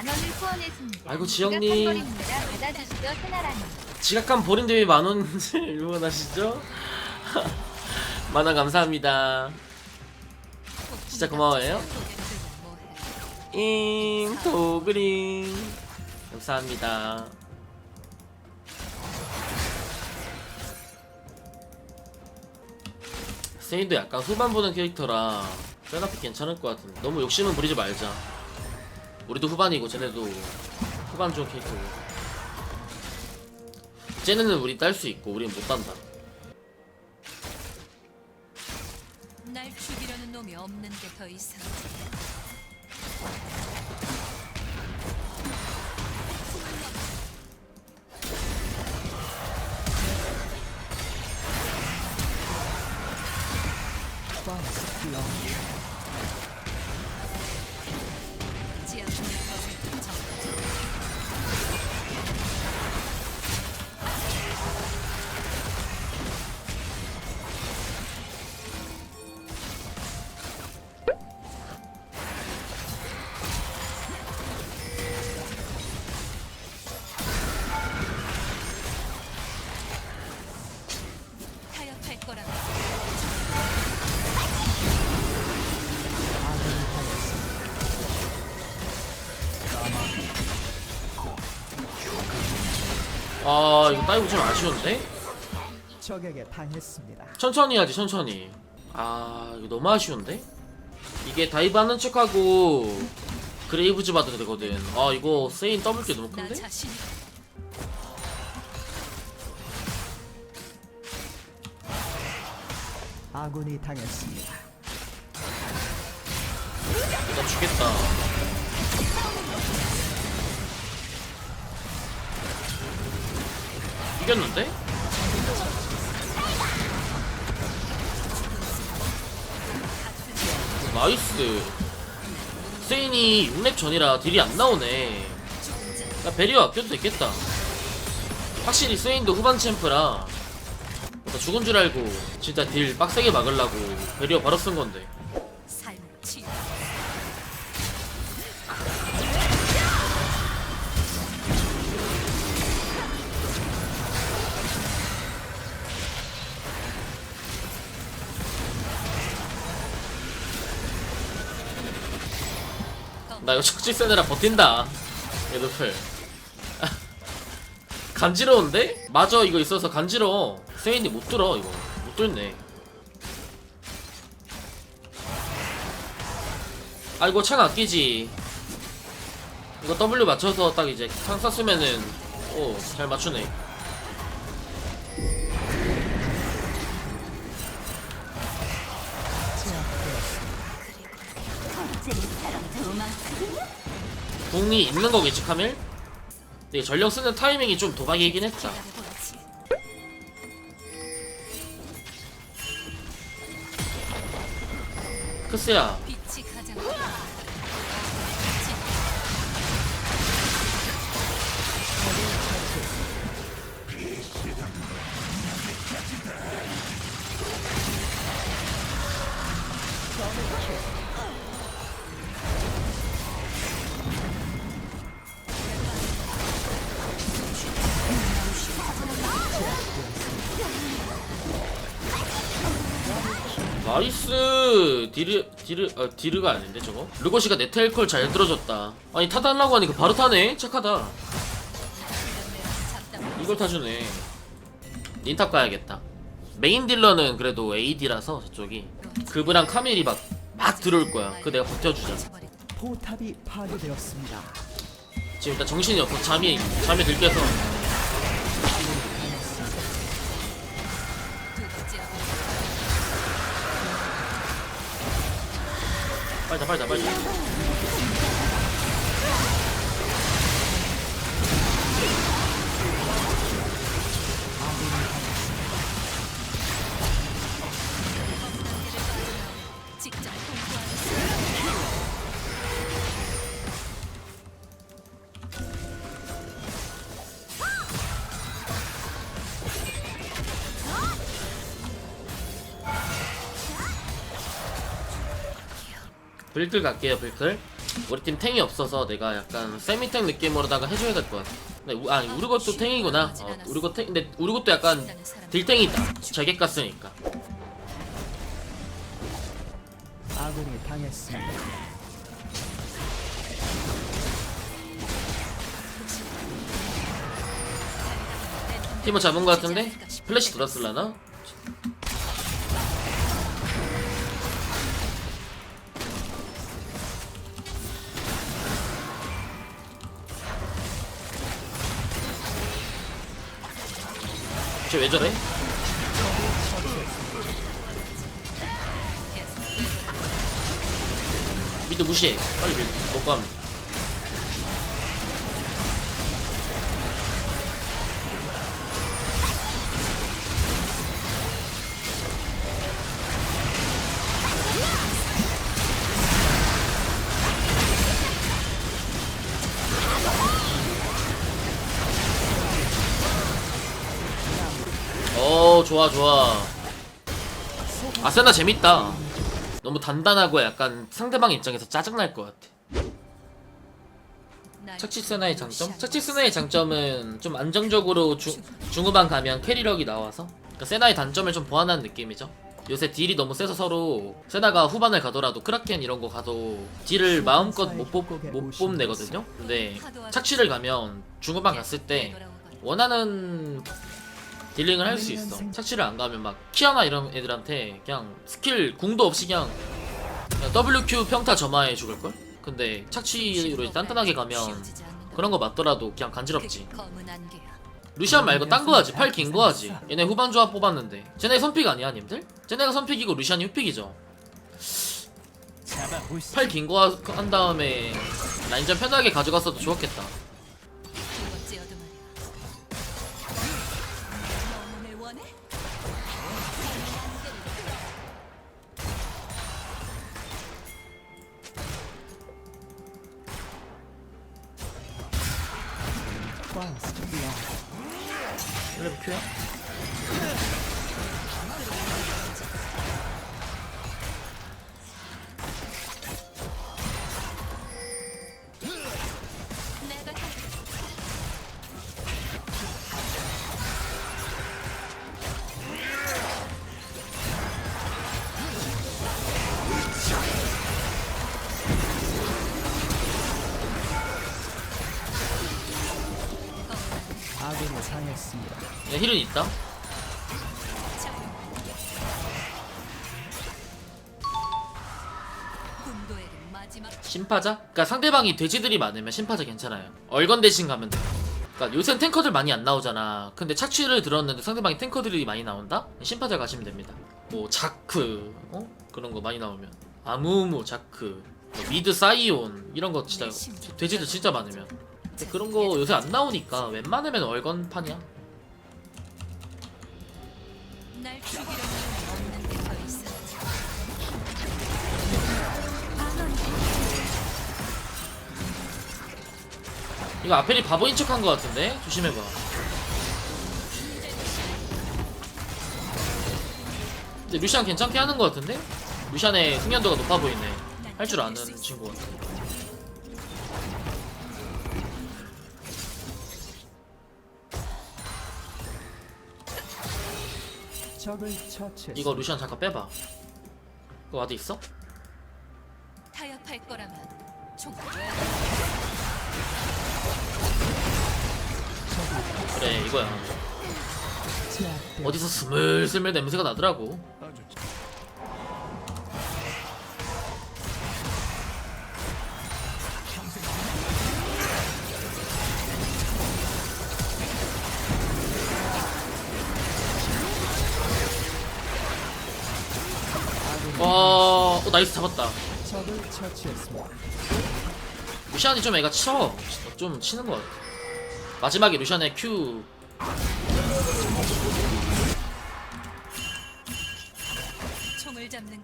만 원을 후원했습니다. 아이고, 지영님. 지각한 거리입니다. 받아주시죠 세나라님. 지각한 버린데왜 만원 응원하시죠? 만원 감사합니다. 진짜 고마워요. 잉 도그링 감사합니다. 세인도 약간 후반 보는 캐릭터라 세나피 괜찮을 것 같은데 너무 욕심은 부리지 말자. 우리도 후반이고 쟤네도 후반 쪽 캐릭터고. 쟤네는 우리 딸 수 있고 우린 못 단다. 날 죽이려는 놈이 없는 게 더 이상. Ja, 아 이거 따이고 좀 아쉬운데? 적에게 당했습니다. 천천히 하지 천천히 아 이거 너무 아쉬운데? 이게 다이브 하는 척하고 그레이브즈 받아도 되거든 아 이거 세인 더블 게 너무 나 큰데? 아군이 당했습니다. 나 죽겠다 이겼는데? 나이스. 세인이 6렙 전이라 딜이 안 나오네. 나 베리어 아껴도 되겠다. 확실히 세인도 후반 챔프라. 나 죽은 줄 알고 진짜 딜 빡세게 막으려고 베리어 바로 쓴 건데 나 이거 적지 쓰느라 버틴다. 얘도플 간지러운데? 맞아 이거 있어서 간지러워 세인이 못 들어 이거. 못 들네. 아이고 창 아끼지. 이거 W 맞춰서 딱 이제 창 쐈으면은 오 잘 맞추네 궁이 있는 거겠지 카밀? 근데 전령 쓰는 타이밍이 좀 도박이긴 했다. 크스야 나이스. 디르 디르 어 디르가 아닌데 저거? 르고시가 네텔콜 잘 들어줬다. 아니 타달라고 하니까 바로 타네? 착하다. 이걸 타주네. 닌탑 가야겠다. 메인 딜러는 그래도 AD라서 저쪽이. 그브랑 카밀이 막, 막 들어올 거야. 그 내가 버텨주자. 포탑이 파괴되었습니다. 지금 일단 정신이 없어 잠이 잠이 들깨서 빨리다 빨리 불클 갈게요 불클 우리 팀 탱이 없어서 내가 약간 세미탱 느낌으로다가 해줘야 될 것 같아. 근데 우, 아니 우르것도 탱이구나. 어, 우르것 탱. 근데 우르것도 약간 딜탱이다. 저격 갔으니까. 아군이 당했습니다. 팀을 잡은 것 같은데 플래시 돌았을라나? 쟤왜 저래? 미드 무시해 빨리 밀 먹고 어 좋아 좋아. 아세나 재밌다. 너무 단단하고 약간 상대방 입장에서 짜증날 것 같아. 착취 세나의 장점? 착취 세나의 장점은 좀 안정적으로 주, 중후반 가면 캐리력이 나와서. 그러니까 세나의 단점을 좀 보완하는 느낌이죠. 요새 딜이 너무 세서 서로 세나가 후반을 가더라도 크라켄 이런 거 가도 딜을 마음껏 못, 뽑, 못 뽐내거든요? 근데 착취를 가면 중후반 갔을 때 원하는 딜링을 할 수 있어. 착취를 안 가면 막 키아나 이런 애들한테 그냥 스킬 궁도 없이 그냥, 그냥 WQ 평타 점화해 죽을 걸. 근데 착취로 단단하게 가면 그런 거 맞더라도 그냥 간지럽지. 루시안 말고 딴 거 하지. 팔 긴 거 하지. 얘네 후반 조합 뽑았는데. 쟤네 선픽 아니야, 님들? 쟤네가 선픽이고 루시안이 후픽이죠. 팔 긴 거 한 다음에 라인전 편하게 가져갔어도 좋았겠다. 당했습니다. 얘 힐은 있다. 심파자? 그러니까 상대방이 돼지들이 많으면 심파자 괜찮아요. 얼건 대신 가면 돼. 그러니까 요새 탱커들 많이 안 나오잖아. 근데 착취를 들었는데 상대방이 탱커들이 많이 나온다? 심파자 가시면 됩니다. 뭐 자크, 어? 그런 거 많이 나오면 아무무 자크, 뭐 미드 사이온 이런 거 진짜 돼지들 진짜 많으면. 근데 그런 거 요새 안 나오니까 웬만하면 얼건판이야. 이거 아펠이 바보인 척한 것 같은데 조심해봐. 근데 루시안 괜찮게 하는 것 같은데? 루시안의 숙련도가 높아 보이네. 할 줄 아는 친구 같아. 적을 처치했습니다. 이거 루시안 잠깐 빼봐. 그거 와드 있어? 타협할 거라면 총 그래 이거야. 어디서 스물스물 냄새가 나더라고. 와, 나이스 잡았다. 적을 처치했습니다. 루시안이 좀 애가 쳐. 좀 치는 것 같아. 마지막에 루시안의 Q.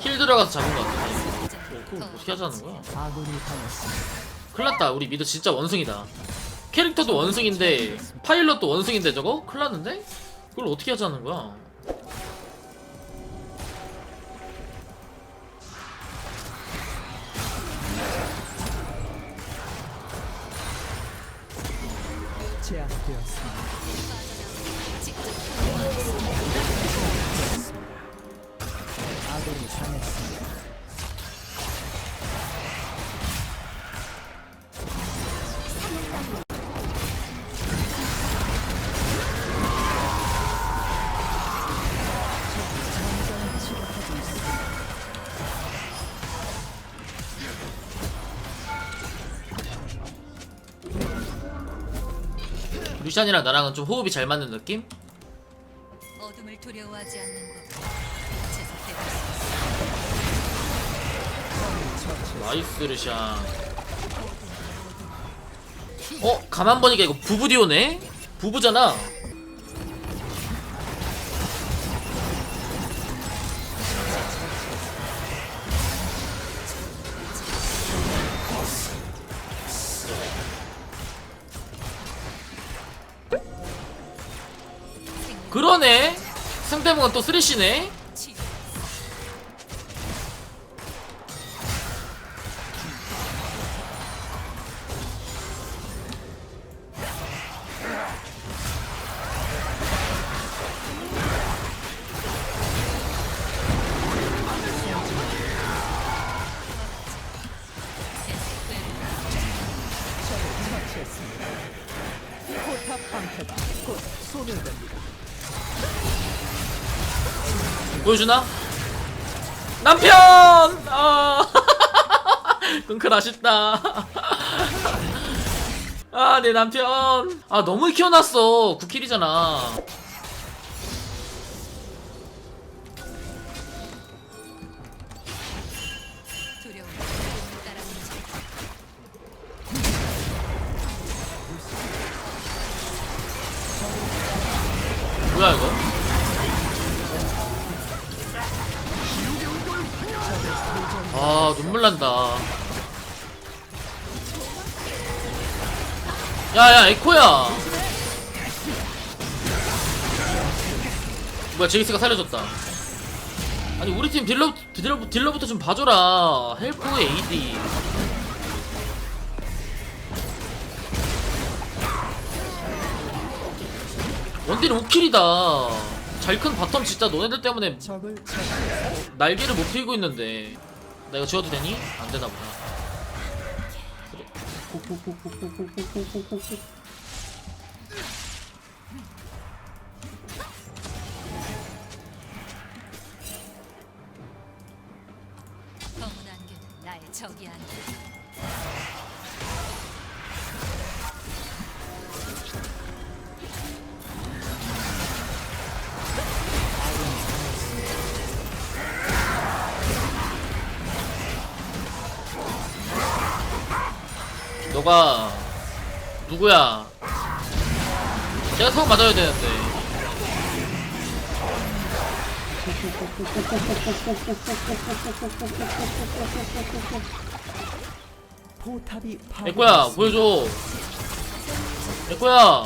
힐 들어가서 잡은 것 같아. 어, 그거 어떻게 하자는 거야? 큰일 났다. 우리 미드 진짜 원숭이다. 캐릭터도 원숭인데, 파일럿도 원숭인데 저거? 큰일 났는데? 그걸 어떻게 하자는 거야? Yes. 루시안이랑 나랑은 좀 호흡이 잘 맞는 느낌? 어둠을 두려워하지 않는 것. 나이스 루시안 어? 가만 보니까 이거 부부디오네? 부부잖아 그러네. 상대방은 또 쓰레쉬네 보여주나? 남편! 아, 끙클 아쉽다. 아, 내 남편. 아, 너무 키워놨어. 9킬이잖아. 야, 야, 에코야. 뭐야, 제이스가 살려줬다. 아니, 우리 팀 딜러, 딜러, 딜러부터 좀 봐줘라. 헬프 AD. 원딜 5킬이다. 잘큰 바텀 진짜 너네들 때문에. 날개를 못 피고 있는데 나 이거 지워도 되니? 안 되나 보다. Uh, uh, uh, uh, uh, uh, uh, uh. 너가 누구야? 내가 처음 맞아야 되는데. 포탑이 에코야 보여줘. 있습니다.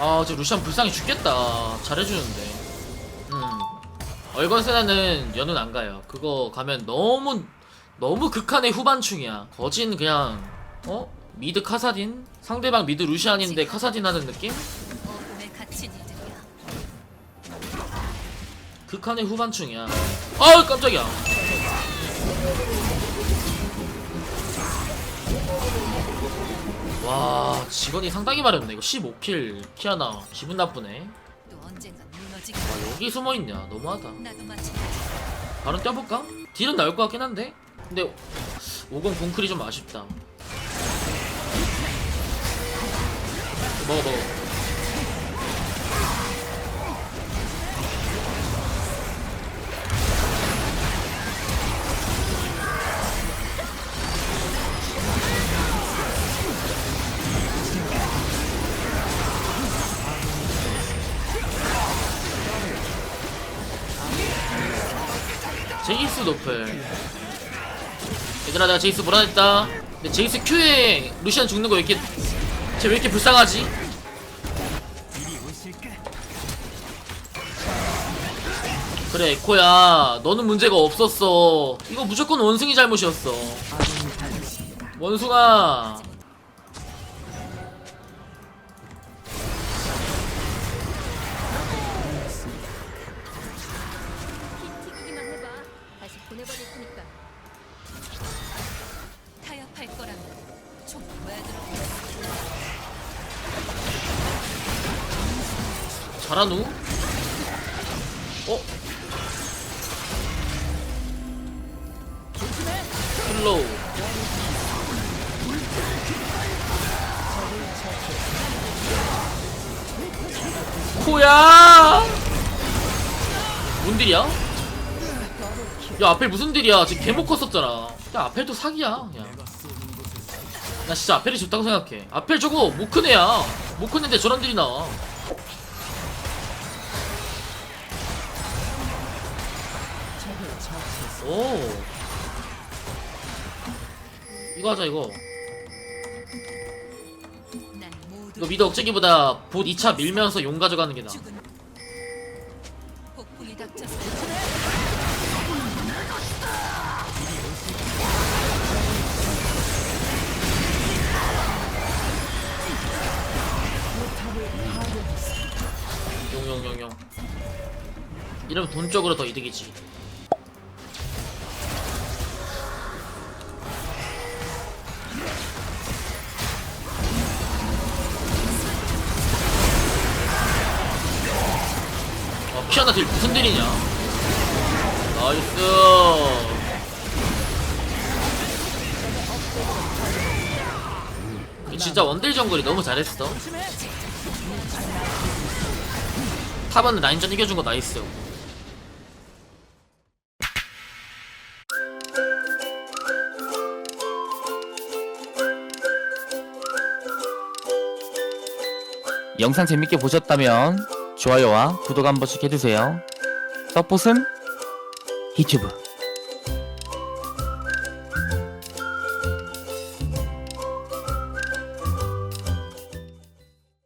아, 저 루시안 불쌍히 죽겠다. 잘해주는데. 음. 얼건세나는 연은 안 가요. 그거 가면 너무, 너무 극한의 후반충이야. 거진 그냥, 어? 미드 카사딘? 상대방 미드 루시안인데 카사딘 하는 느낌? 극한의 후반충이야. 아우, 깜짝이야. 와, 직원이 상당히 마렵네. 이거 15킬 키아나. 기분 나쁘네. 또 언젠가 와, 여기 숨어있냐. 너무하다. 바로 뛰어볼까? 딜은 나올 것 같긴 한데 근데 50 공클이 좀 아쉽다 먹어 먹어 제이스 노플. 얘들아 내가 제이스 몰아냈다. 근데 제이스 Q에 루시안 죽는 거 왜 이렇게 쟤 왜 이렇게 불쌍하지? 그래 에코야. 너는 문제가 없었어. 이거 무조건 원숭이 잘못이었어. 원숭아 잘하누? 어? 슬로우 코야 뭔 딜이야? 야 아펠 무슨 딜이야 지금 개못 컸었잖아 야 아펠도 사기야 야. 나 진짜 아펠이 좋다고 생각해 아펠 저거 못 큰 애야 못 큰 애인데 저런 딜이 나와 오. 이거 하자 이거. 이거 미드 억제기보다 봇 2차 밀면서 용 가져가는 게 나아. 용용용용. 이러면 돈적으로 더 이득이지 딜이냐? 나이스. 이 진짜 원딜 정글이 너무 잘했어. 탑은 라인전 이겨준 거 나이스. 영상 재밌게 보셨다면 좋아요와 구독 한 번씩 해주세요. 서폿은? 유튜브